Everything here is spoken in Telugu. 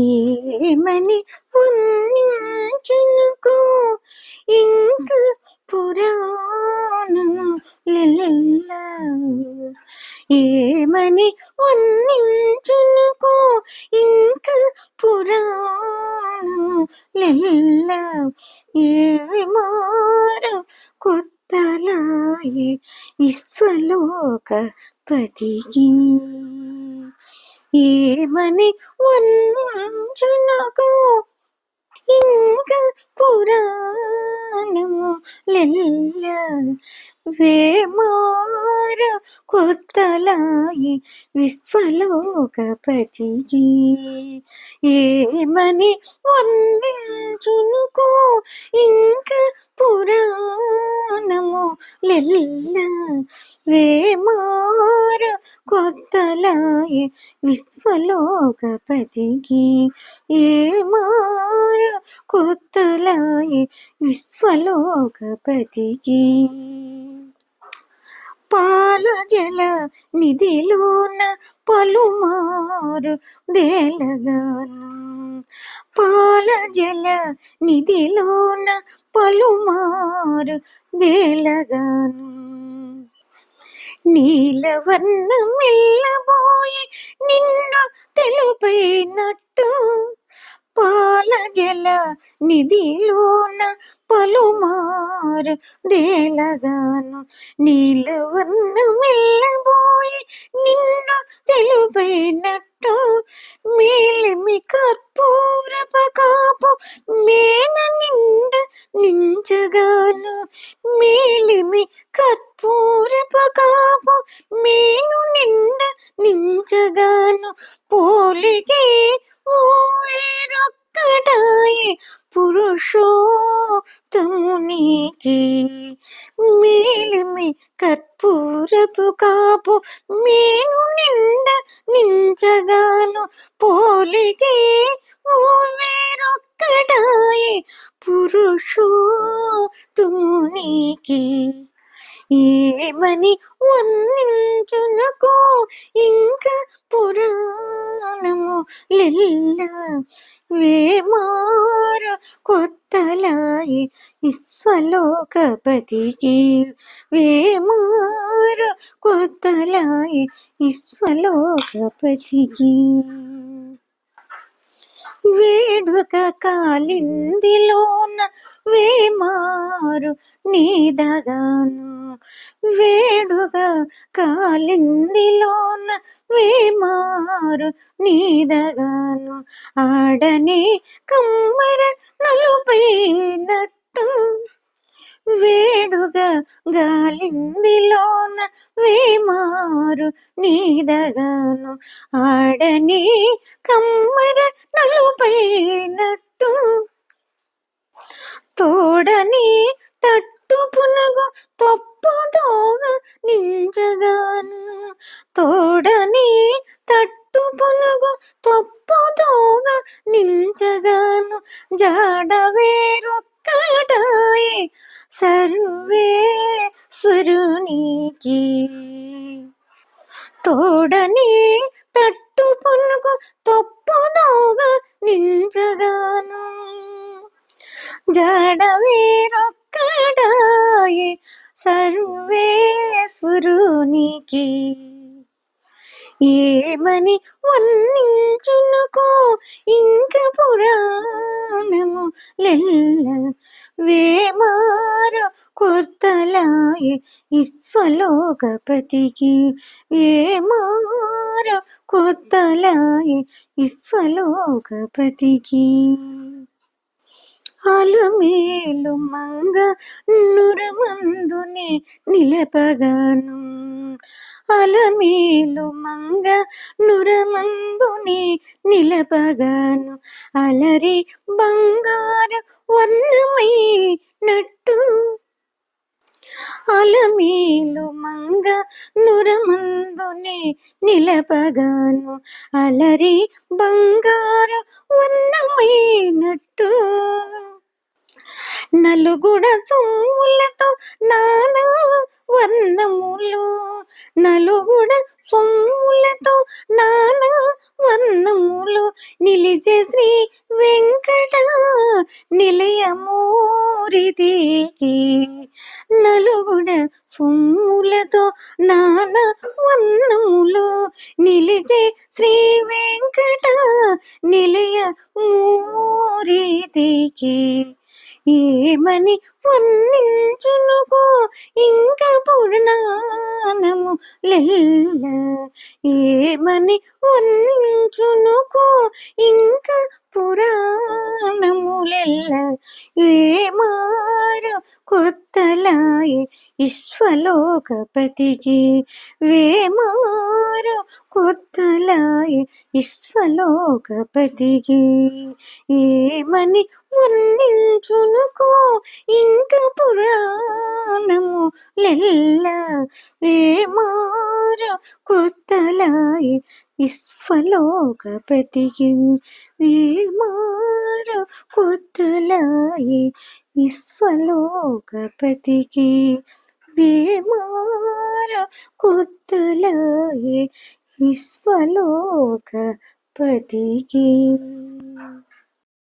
ఏమని వర్ణించునుకో ఇంక పురాణము ఏమని వర్ణించునుకో ఇంక పురాణము ఏమారు కొత్తలాయి విశ్వలోక పతికి? ఏమని వంచునకు ఇంకా పురాణము లెల్ల వేమార కొత్తలాయి విశ్వలోకపతికి. ఏమని వర్ణించునుకో ఇంక పురాణము లెల్ల. వేమార కొత్తలాయి విశ్వలోకపతికి. ఏమార కొత్తలాయి విశ్వలోకపతికి. పాల జల నిధిలోన పలుమారు దేలగాను పాల జల నిధిలోన పలుమారు దేలగాను నీలవర్ణ మెల్లబోయి నిన్ను తెలుపైనట్టు పాల జల నిధిలోన పలుమారు దేలగాను నీలవర్ణ మెల్లబోయి నిన్ను తెలుపైనట్టు మేలిమి కర్పూరప కాపు మేన నిండ నించగాను మేలిమి కర్పూరప కాపు మేను నిండ నించగాను పోలికి ఓ వేరొక్కడాయి పురుషోత్తమునికి మేలిమి కర్పూరపు కాపు మేను నిండ నించగాను పోలికే ఓ వేరొక్కడాయి పురుషోత్తమునికి. ఏమని వర్ణించునకో ఇంకా పురాణము లెల్ల వేమార కొత్తలాయి విశ్వలోకపతికి. వేమార కొత్తలాయి విశ్వలోకపతికి. వేడుక కాలిందిలోన వేమారు నీదగాను వేడుగా కాలిందిలోన వేమారు నీదగాను ఆడనే కమ్మర నలుపైనట్టు. వేడుగా గాలిందిలోన వేమారు నీదగాను ఆడని కమ్మర నలుపైనట్టు. తోడని తట్టు పునగు తొప్పుదోగ నిల్చగాను. తోడని తట్టు పునగు తొప్పుదోగ నిల్చగాను. జాడవేరొక్కటాయి సర్వేశ్వరునికి తోడని తట్టు పునుగు తొప్పుదోగ నిల్చగాను. జడవేరొక్కడాయే సర్వేశ్వరునికి ఏమని వల్లించునుకో ఇంక పురాణము లెల్ల వేమార కొత్తలాయి ఇస్వలోకపతికి వేమార కొత్తలాయి ఇస్వలోకపతికి అలమేలు మంగ నురమందునే నిలపగాను. అలమేలు మంగ నురమందునే నిలపగాను. అలరి బంగారు వర్ణమైనట్టు అలమేలు మంగ నురమందునే నిలపగాను. అలరి బంగారు వర్ణమైనట్టు నలుగుడ సొమ్ములతో నానా వర్ణములు నలుగుడ సొమ్ములతో నానా వర్ణములు నిలిచే శ్రీ వెంకట నిలయమూరిదికి. నలుగుడ సొమ్ములతో నానా వర్ణములు నిలిచే శ్రీ వెంకట నిలయ ఊరిదికి ఏమని వర్ణించునుకో? ఇంక పూర్ణానము లెల్ల ఏమని వర్ణించునుకో? ఇంక పురాణములెల్ల ఏమారు కొత్తలాయి విశ్వలోకపతికి? వేమారు కొత్తలాయి విశ్వలోకపతికి? ఏమని వర్ణించునుకో ఇంక పురాణము లెల్ల వేమారు కొత్తలాయి విశ్వలోకపతికి వేమారు కొత్తలాయి విశ్వలోకపతికి వేమార కొత్తలాయి విశ్వలోకపతికి